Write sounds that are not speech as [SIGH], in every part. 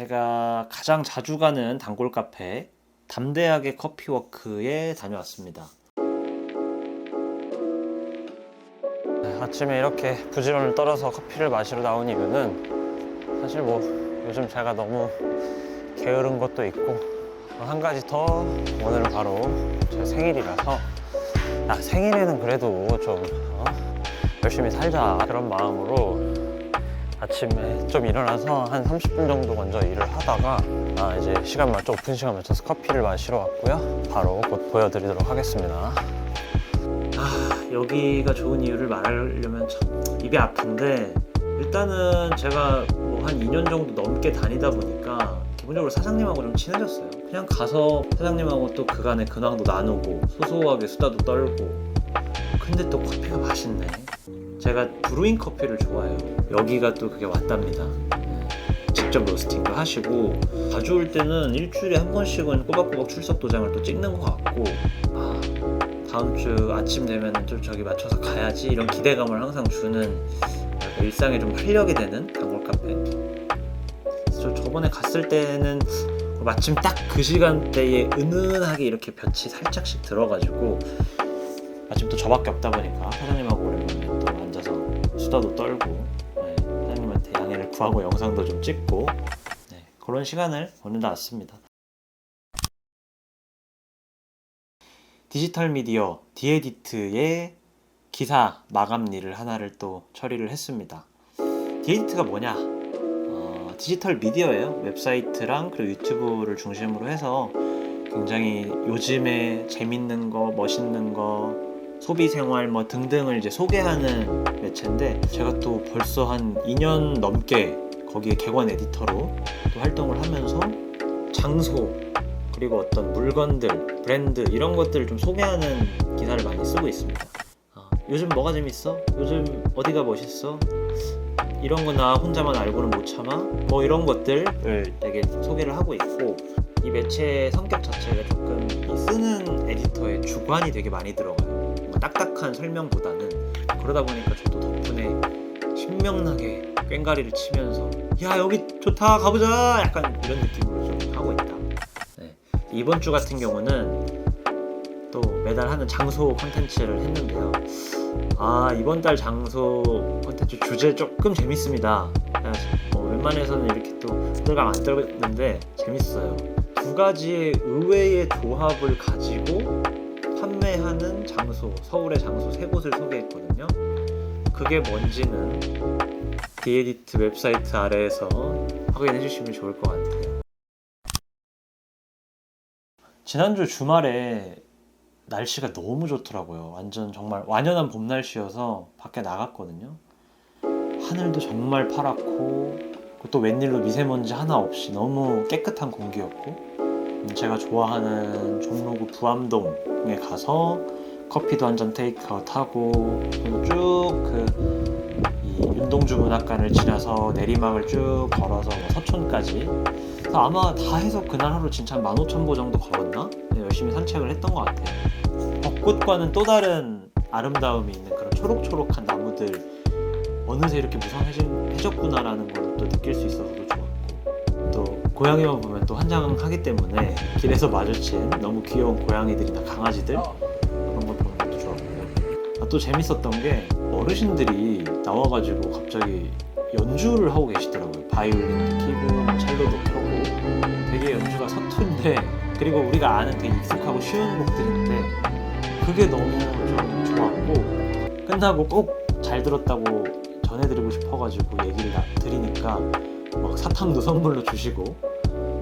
제가 가장 자주 가는 단골 카페 담대하게 커피워크에 다녀왔습니다. 네, 아침에 이렇게 부지런을 떨어서 커피를 마시러 나온 이유는 사실 뭐 요즘 제가 너무 게으른 것도 있고 한 가지 더 오늘은 바로 제 생일이라서 아, 생일에는 그래도 좀 어? 열심히 살자 그런 마음으로 아침에 좀 일어나서 한 30분 정도 먼저 일을 하다가 아 이제 시간 맞춰 오픈 시간 맞춰서 커피를 마시러 왔고요. 바로 곧 보여드리도록 하겠습니다. 아 여기가 좋은 이유를 말하려면 참 입이 아픈데 일단은 제가 뭐 한 2년 정도 넘게 다니다 보니까 기본적으로 사장님하고 좀 친해졌어요. 그냥 가서 사장님하고 또 그간의 근황도 나누고 소소하게 수다도 떨고. 근데 또 커피가 맛있네 제가 브루잉 커피를 좋아해요. 여기가 또 그게 왔답니다. 네. 직접 로스팅도 하시고 자주 올 때는 일주일에 한 번씩은 꼬박꼬박 출석 도장을 또 찍는 것 같고 아 다음 주 아침 되면 좀 저기 맞춰서 가야지 이런 기대감을 항상 주는 일상에 좀 활력이 되는 단골 카페. 저 저번에 갔을 때는 마침 딱 그 시간대에 은은하게 이렇게 볕이 살짝씩 들어가지고 마침 또 저밖에 없다 보니까 사장님하고 수다도 떨고 네, 사장님한테 양해를 구하고 영상도 좀 찍고 네, 그런 시간을 보내다 왔습니다. 디지털 미디어 디에디트의 기사 마감일을 하나를 또 처리를 했습니다. 디에디트가 뭐냐? 어, 디지털 미디어예요. 웹사이트랑 그리고 유튜브를 중심으로 해서 굉장히 요즘에 재밌는 거, 멋있는 거, 소비 생활 뭐 등등을 이제 소개하는 매체인데 제가 또 벌써 한 2년 넘게 거기에 객원 에디터로 또 활동을 하면서 장소 그리고 어떤 물건들 브랜드 이런 것들을 좀 소개하는 기사를 많이 쓰고 있습니다. 어, 요즘 뭐가 재밌어? 요즘 어디가 멋있어? 이런 거 나 혼자만 알고는 못 참아? 뭐 이런 것들을 되게 소개를 하고 있고 이 매체의 성격 자체가 조금 이 쓰는 에디터의 주관이 되게 많이 들어가요. 딱딱한 설명보다는 그러다 보니까 저도 덕분에 신명나게 꽹가리를 치면서 야 여기 좋다 가보자 약간 이런 느낌으로 좀 하고 있다. 네. 이번 주 같은 경우는 또 매달 하는 장소 콘텐츠를 했는데요. 아 이번 달 장소 콘텐츠 주제 조금 재밌습니다. 야, 어, 웬만해서는 이렇게 또 호들갑 안 떨는데 재밌어요. 두 가지의 의외의 조합을 가지고 판매하는 장소, 서울의 장소 세 곳을 소개했거든요. 그게 뭔지는 디에디트 웹사이트 아래에서 확인해 주시면 좋을 것 같아요. 지난주 주말에 날씨가 너무 좋더라고요. 완전 정말 완연한 봄 날씨여서 밖에 나갔거든요. 하늘도 정말 파랗고 또 웬일로 미세먼지 하나 없이 너무 깨끗한 공기였고 음, 제가 좋아하는 종로구 부암동에 가서 커피도 한 잔 테이크아웃 하고 쭉그 윤동주 문학관을 지나서 내리막을 쭉 걸어서 뭐 서촌까지 아마 다 해서 그날 하루 진짜 한 15,000보 정도 걸었나? 네, 열심히 산책을 했던 것 같아요. 벚꽃과는 또 다른 아름다움이 있는 그런 초록초록한 나무들 어느새 이렇게 무성해졌구나라는 걸 또 느낄 수 있어서도 좋았고 또 고양이만 보면 또 환장하기 때문에 길에서 마주친 너무 귀여운 고양이들이나 강아지들? 그런 걸 보는 것도 좋았고 아, 또 재밌었던 게 어르신들이 나와가지고 갑자기 연주를 하고 계시더라고요. 바이올린도 키고 뭐 첼로도 켜고. 되게 연주가 서툰데 그리고 우리가 아는 되게 익숙하고 쉬운 곡들인데 그게 너무 좀 좋았고 끝나고 꼭 잘 들었다고 전해드리고 싶어가지고 얘기를 나- 드리니까 막 사탕도 선물로 주시고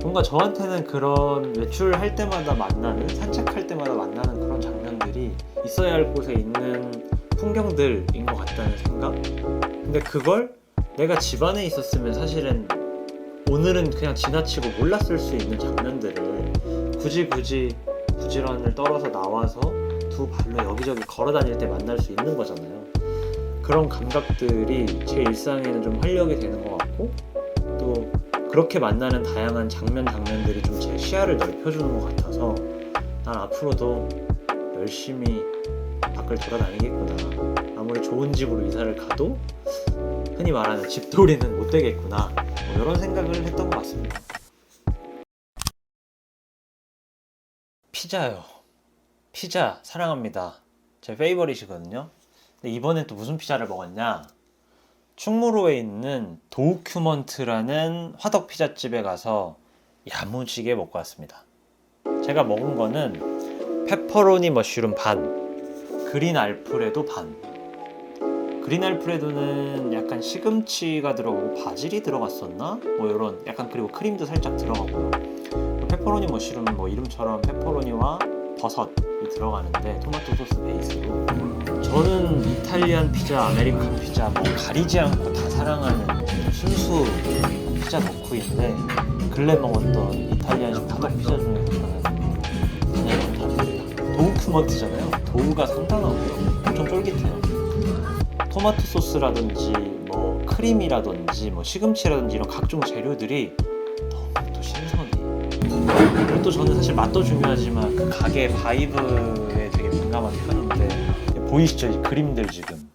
뭔가 저한테는 그런 외출할 때마다 만나는 산책할 때마다 만나는 그런 장면들이 있어야 할 곳에 있는 풍경들인 것 같다는 생각? 근데 그걸 내가 집 안에 있었으면 사실은 오늘은 그냥 지나치고 몰랐을 수 있는 장면들을 굳이 굳이 부지런을 떨어서 나와서 두 발로 여기저기 걸어 다닐 때 만날 수 있는 거잖아요. 그런 감각들이 제 일상에는 좀 활력이 되는 것 같고 또 그렇게 만나는 다양한 장면 장면들이 좀 제 시야를 넓혀주는 것 같아서 난 앞으로도 열심히 밖을 돌아다니겠구나. 아무리 좋은 집으로 이사를 가도 흔히 말하는 집돌이는 못 되겠구나 뭐 이런 생각을 했던 것 같습니다. 피자요. 피자 사랑합니다. 제 페이버릿이거든요. 근데 이번엔 또 무슨 피자를 먹었냐? 충무로에 있는 도큐먼트라는 화덕 피자집에 가서 야무지게 먹고 왔습니다. 제가 먹은 거는 페퍼로니 머쉬룸 반, 그린 알프레도 반. 그린 알프레도는 약간 시금치가 들어가고 바질이 들어갔었나? 뭐 이런 약간 그리고 크림도 살짝 들어가고요. 페퍼로니 머쉬룸은 뭐 이름처럼 페퍼로니와 버섯이 들어가는데 토마토 소스 베이스로 저는 이탈리안 피자, 아메리칸 피자 뭐 가리지 않고 다 사랑하는 순수 피자 덕후인데 근래 먹었던 이탈리안식 화덕 피자 중에서는 그냥 다릅니다. 도우큐먼트잖아요. 도우가 상당하고요. 엄청 쫄깃해요. 토마토 소스라든지 뭐 크림이라든지 뭐 시금치라든지 이런 각종 재료들이 너무 또 신선해. 또 저는 사실 맛도 중요하지만 그 가게 바이브에 되게 민감한 편인데 보이시죠 이 그림들 지금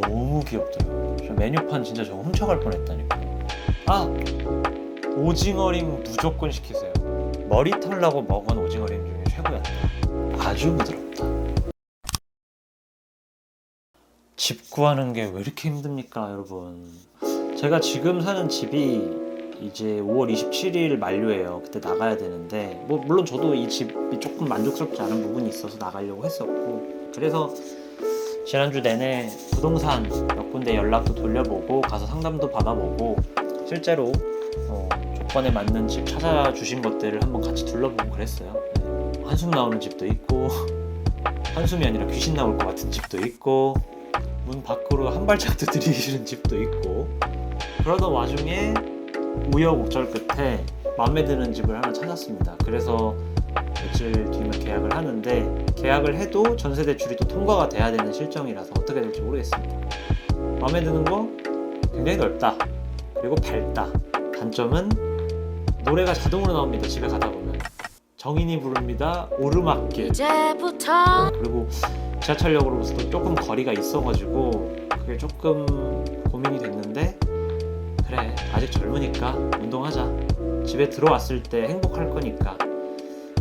너무 귀엽더라고요. 저 메뉴판 진짜 저거 훔쳐갈 뻔했다니까. 아 오징어링 무조건 시키세요. 머리털 나고 먹은 오징어링 중에 최고였다. 아주 부드럽다. 집 구하는 게 왜 이렇게 힘듭니까, 여러분? 제가 지금 사는 집이 이제 5월 27일 만료예요. 그때 나가야 되는데, 뭐 물론 저도 이 집이 조금 만족스럽지 않은 부분이 있어서 나가려고 했었고, 그래서 지난주 내내 부동산 몇 군데 연락도 돌려보고 가서 상담도 받아보고 실제로 어, 조건에 맞는 집 찾아주신 것들을 한번 같이 둘러보고 그랬어요. 네. 한숨 나오는 집도 있고 [LAUGHS] 한숨이 아니라 귀신 나올 것 같은 집도 있고 문 밖으로 한 발짝도 [LAUGHS] 들이쉬는 집도 있고 그러던 와중에 우여곡절 끝에 마음에 드는 집을 하나 찾았습니다. 그래서 며칠 뒤면 계약을 하는데 계약을 해도 전세 대출이 또 통과가 돼야 되는 실정이라서 어떻게 될지 모르겠습니다. 마음에 드는 거 굉장히 넓다. 그리고 밝다. 단점은 노래가 자동으로 나옵니다. 집에 가다 보면 정인이 부릅니다. 오르막길. 이제부터 그리고 지하철역으로부터 조금 거리가 있어가지고 그게 조금 고민이 됐는데 그래 아직 젊으니까 운동하자. 집에 들어왔을 때 행복할 거니까.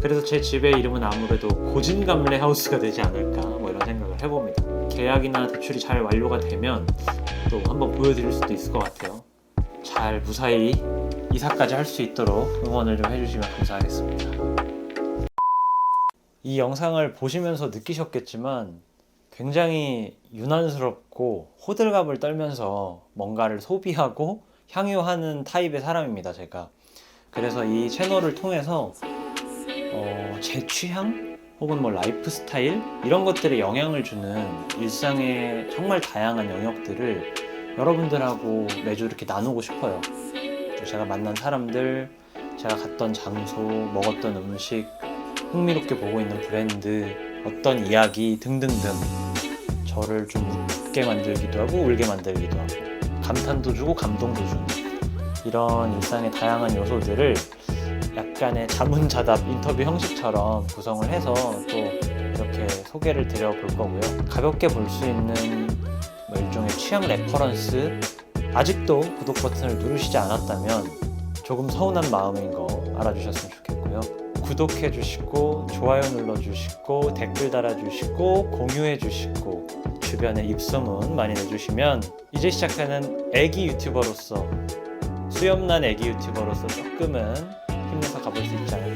그래서 제 집의 이름은 아무래도 고진감래 하우스가 되지 않을까 뭐 이런 생각을 해봅니다. 계약이나 대출이 잘 완료가 되면 또 한번 보여드릴 수도 있을 것 같아요. 잘 무사히 이사까지 할 수 있도록 응원을 좀 해주시면 감사하겠습니다. 이 영상을 보시면서 느끼셨겠지만 굉장히 유난스럽고 호들갑을 떨면서 뭔가를 소비하고 향유하는 타입의 사람입니다, 제가. 그래서 이 채널을 통해서 어, 제 취향 혹은 뭐 라이프 스타일 이런 것들에 영향을 주는 일상의 정말 다양한 영역들을 여러분들하고 매주 이렇게 나누고 싶어요. 또 제가 만난 사람들, 제가 갔던 장소, 먹었던 음식, 흥미롭게 보고 있는 브랜드, 어떤 이야기 등등등 저를 좀 웃게 만들기도 하고 울게 만들기도 하고 감탄도 주고 감동도 주는 이런 일상의 다양한 요소들을 약간의 자문자답 인터뷰 형식처럼 구성을 해서 또 이렇게 소개를 드려볼 거고요. 가볍게 볼 수 있는 뭐 일종의 취향 레퍼런스 아직도 구독 버튼을 누르시지 않았다면 조금 서운한 마음인 거 알아주셨으면 좋겠고요. 구독해 주시고 좋아요 눌러 주시고 댓글 달아 주시고 공유해 주시고 주변에 입소문 많이 내주시면 이제 시작하는 애기 유튜버로서 수염난 애기 유튜버로서 조금은 힘내서 가볼 수 있지 않을까.